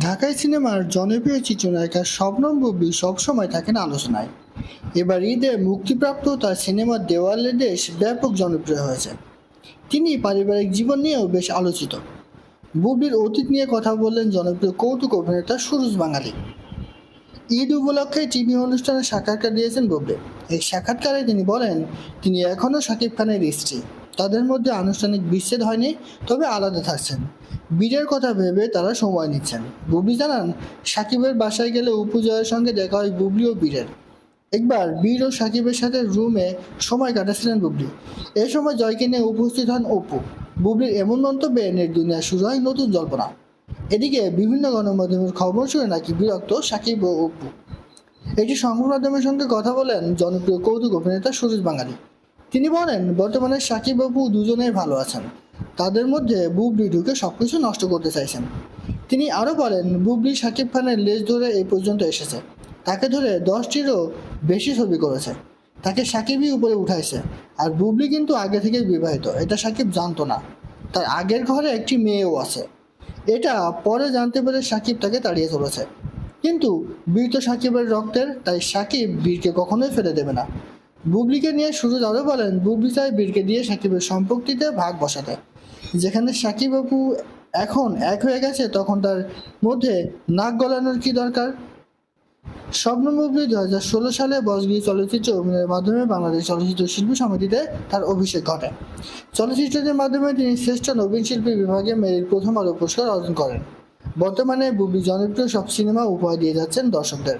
ঢাকাই সিনেমার জনপ্রিয় চিত্রনায়িকা শবনম বুবলি সবসময় থাকেন আলোচনায়। এবার ঈদে মুক্তিপ্রাপ্ত তার সিনেমার দেওয়ালে দেশ ব্যাপক জনপ্রিয় হয়েছে। তিনি পারিবারিক জীবন নিয়েও বেশ আলোচিত। বুবলির অতীত নিয়ে কথা বললেন জনপ্রিয় কৌতুক অভিনেতা সুরজ বাঙালি। ঈদ উপলক্ষে টিভি অনুষ্ঠানে সাক্ষাৎকার দিয়েছেন বুবলি। এই সাক্ষাৎকারে তিনি বলেন, তিনি এখনও শাকিব খানের স্ত্রী। তাদের মধ্যে আনুষ্ঠানিক বিচ্ছেদ হয়নি, তবে আলাদা থাকছেন। বীরের কথা ভেবে তারা সময় নিচ্ছেন। বুবলি জানান, সাকিবের বাসায় গেলে উপজয়ের সঙ্গে দেখা হয় বুবলি ও বীরের। একবার বীর ও সাকিবের সাথে রুমে সময় কাটাচ্ছিলেন বুবলি। এ সময় জয়কে নিয়ে উপস্থিত হন অপু। বুবলির এমন মন্তব্যে নেট দুনিয়া শুরু হয় নতুন জল্পনা। এদিকে বিভিন্ন গণমাধ্যমের খবর শুনে নাকি বিরক্ত সাকিব ও অপু। একটি সংবাদ মাধ্যমের সঙ্গে কথা বলেন জনপ্রিয় কৌতুক অভিনেতা সুরজ বাঙালি। তিনি বলেন, বর্তমানে সাকিব অপু দুজনেই ভালো আছেন। তাদের মধ্যে বুবলি ঢুকে সবকিছু নষ্ট করতে চাইছেন। তিনি আরও বলেন, বুবলি সাকিব খানের লেজ ধরে এই পর্যন্ত এসেছে। তাকে ধরে দশটিরও বেশি ছবি করেছে। তাকে সাকিবই উপরে উঠাইছে। আর বুবলি কিন্তু আগে থেকেই বিবাহিত। এটা সাকিব জানতো না। তার আগের ঘরে একটি মেয়েও আছে। এটা পরে জানতে পেরে সাকিব তাকে তাড়িয়ে চলেছে কিন্তু বীর তো সাকিবের রক্তের, তাই সাকিব বীরকে কখনোই ফেলে দেবে না। বুবলিকে নিয়ে সুরজ আরও বলেন, বুবলি চাই বীরকে দিয়ে সাকিবের সম্পত্তিতে ভাগ বসাতে। যেখানে সাকিব বাবু এখন এক হয়ে গেছে, তখন তার মধ্যে নাক গলানোর কি দরকার? স্বপ্ন বুবলি দু হাজার ষোলো সালে বসগিরি চলচ্চিত্র অভিনয়ের মাধ্যমে বাংলাদেশ চলচ্চিত্র শিল্পী সমিতিতে তার অভিষেক ঘটে। চলচ্চিত্রটির মাধ্যমে তিনি শ্রেষ্ঠ নবীন শিল্পী বিভাগে মেরির প্রথম আলো পুরস্কার অর্জন করেন। বর্তমানে বুবলি জনপ্রিয় সব সিনেমা উপহার দিয়ে যাচ্ছেন দর্শকদের।